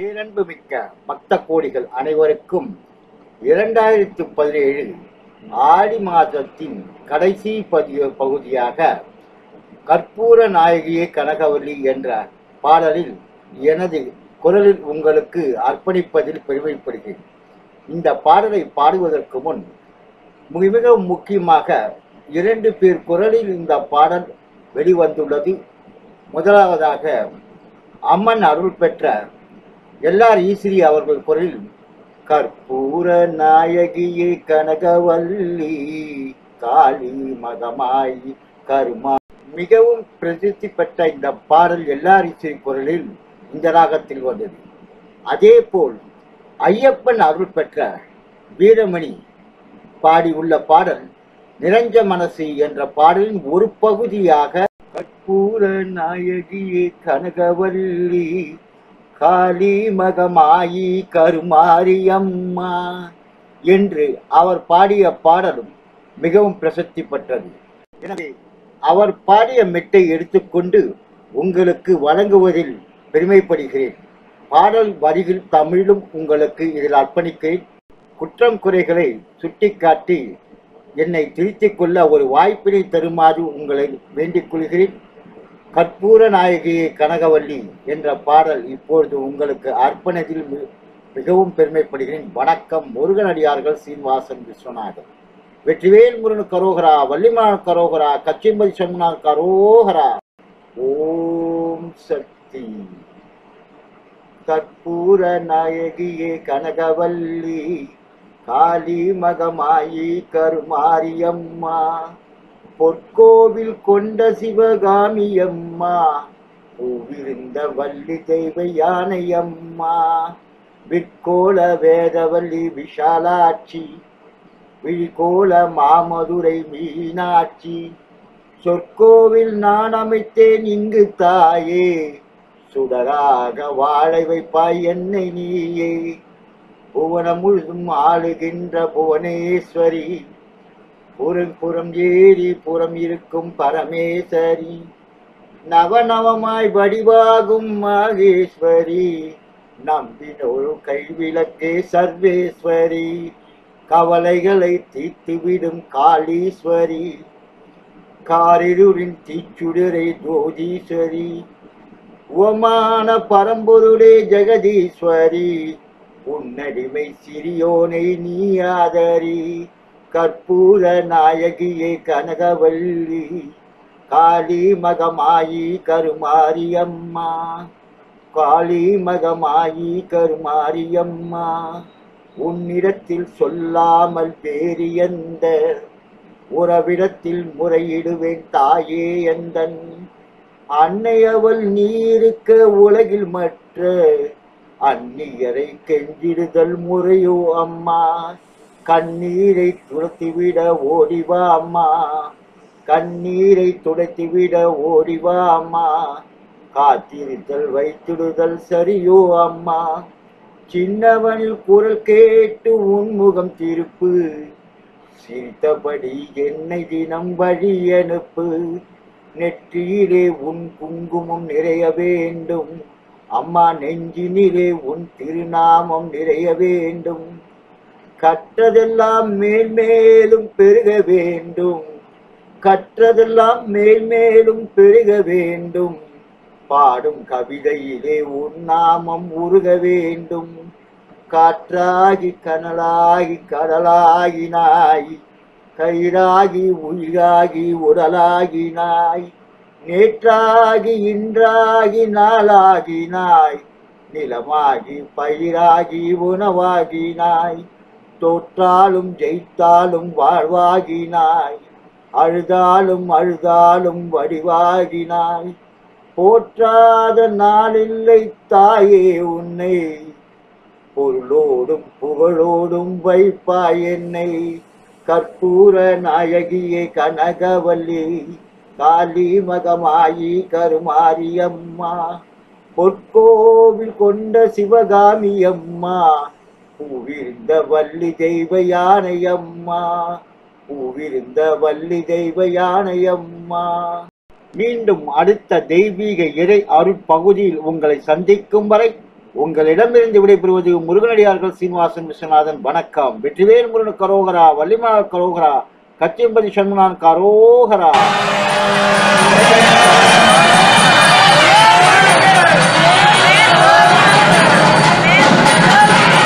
பேரன்பு மிக்க பக்த கோடிகள் அனைவருக்கும் இரண்டாயிரத்து பதினேழு ஆடி மாதத்தின் கடைசி பதிவு பகுதியாக கற்பூர நாயகியே கனகவல்லி என்ற பாடலில் எனது குரலில் உங்களுக்கு அர்ப்பணிப்பதில் பெருமைப்படுகிறேன். இந்த பாடலை பாடுவதற்கு முன் மிக மிக முக்கியமாக இரண்டு பேர் குரலில் இந்த பாடல் வெளிவந்துள்ளது. முதலாவதாக அம்மன் அருள் பெற்ற எல்லார் ஈஸ்வரி அவர்கள் குரலில் கற்பூர நாயகியே கனகவல்லி காளி மகமாய் கருமா. மிகவும் பிரசித்தி பெற்ற இந்த பாடல் எல்லார் ஈஸ்வரி குரலில் இந்த ராகத்தில் வந்தது. அதே போல் ஐயப்பன் அருள் பெற்ற வீரமணி பாடியுள்ள பாடல் நிரஞ்ச மனசு என்ற பாடலின் ஒரு பகுதியாக கற்பூர நாயகியே கனகவல்லி காளிமகமாயி கருமாரியம்மா என்று அவர் பாடிய பாடலும் மிகவும் பிரசித்தி பெற்றது. எனவே அவர் பாடிய மெட்டை எடுத்துக்கொண்டு உங்களுக்கு வழங்குவதில் பெருமைப்படுகிறேன். பாடல் வரிகள் தமிழிலும் உங்களுக்கு இதில் அர்ப்பணிக்கிறேன். குற்றம் குறைகளை சுட்டிக்காட்டி என்னை திருத்திக் கொள்ள ஒரு வாய்ப்பினை தருமாறு உங்களை வேண்டிக் கொள்கிறேன். கற்பூர நாயகியை கனகவல்லி என்ற பாடல் இப்பொழுது உங்களுக்கு அர்ப்பணத்தில் மிகவும் பெருமைப்படுகிறேன். வணக்கம் முருகனடியார்கள் சீனிவாசன் விஸ்வநாதன். வெற்றிவேல் முருகன் கரோகரா வள்ளிமான் கரோகரா கச்சிம்பதி சண்முனார் கரோகரா. ஓம் சக்தி. கற்பூர நாயகியே கனகவல்லி காளி மகமாயி கருமாரியம்மா. பொற்கோவில் கொண்ட சிவகாமியம்மா பூவிருந்த வள்ளி தெய்வ யானையம்மா விற்கோல வேதவல்லி விஷாலாட்சி விழிகோல மாமதுரை மீனாட்சி சொற்கோவில் நான் அமைத்தேன் இங்கு தாயே சுடராக வாழ வைப்பாய் என்னை நீயே. புவனம் முழுதும் ஆளுகின்ற புவனேஸ்வரி புறம் புறம் ஏறி புறம் இருக்கும் பரமேஸ்வரி நவநவமாய் வடிவாகும் மகேஸ்வரி. நம்பினொரு கைவிளக்கே சர்வேஸ்வரி. கவலைகளை தீர்த்துவிடும் காளீஸ்வரி. காரிருளின் தீச்சுடரை ஜோதீஸ்வரி. உவமான பரம்பொருளே ஜெகதீஸ்வரி. உன்னடிமை சிறியோனை நீ ஆதரி. கற்பூர நாயகியே கனகவல்லி காளி மகமாயி கருமாரியம்மா காளி மகமாயி கருமாரியம்மா உன்னிடத்தில் சொல்லாமல் வேறு எந்த உறவிடத்தில் முறையிடுவேன் தாயே எந்தன். அன்னையவள் நீருக்க உலகில் மற்ற அந்நியரை கெஞ்சிடுதல் முறையோ அம்மா. கண்ணீரை துரத்திவிட ஓடிவா அம்மா. கண்ணீரை துடைத்துவிட ஓடிவா அம்மா. காத்திருத்தல் வைத்திடுதல் சரியோ அம்மா. சின்னவனில் குரல் கேட்டு உன்முகம் திருப்பு. சிரித்தபடி என்னை தினம் வழி அனுப்பு. நெற்றியிலே உன் குங்குமம் நிறைய வேண்டும். அம்மா நெஞ்சினிலே உன் திருநாமம் நிறைய வேண்டும். கற்றதெல்லாம் மேல்மேலும் பெருக வேண்டும். கற்றதெல்லாம் மேல்மேலும் பெருக வேண்டும். பாடும் கவிதையிலே உன்னாமம் உருக வேண்டும். காற்றாகி கனலாகி கடலாகி நாய் கயிறாகி உயிராகி உடலாகி நாய் நேற்றாகி இன்றாகி நாளாகி நாய் நிலமாகி பயிராகி உணவாகி நாய் தோற்றாலும் ஜெயித்தாலும் வாழ்வாகினாய். அழுதாலும் அழுதாலும் வடிவாகினாய். போற்றாத நாளில்லை தாயே உன்னை. பொருளோடும் புகழோடும் வைப்பாய் என்னை. கற்பூர நாயகியே கனகவல்லி. காளி மகமாயி கருமாரியம்மா. பொற்கோவில் கொண்ட சிவகாமி அம்மா பூவிருந்த வள்ளி தெய்வ யானையம்மா பூவிருந்த வள்ளி தெய்வ யானையம்மா மீண்டும் அடுத்த தெய்வீக இறை அருட்பகுதியில் உங்களை சந்திக்கும் வரை உங்களிடமிருந்து விடைபெறுவது முருகனடியார்கள் சீனிவாசன் விஸ்வநாதன். வணக்கம். வெற்றிவேல் முருகன் கரோகரா வள்ளிமலர் கரோகரா கச்சியம்பதி சண்முனான் கரோகரா.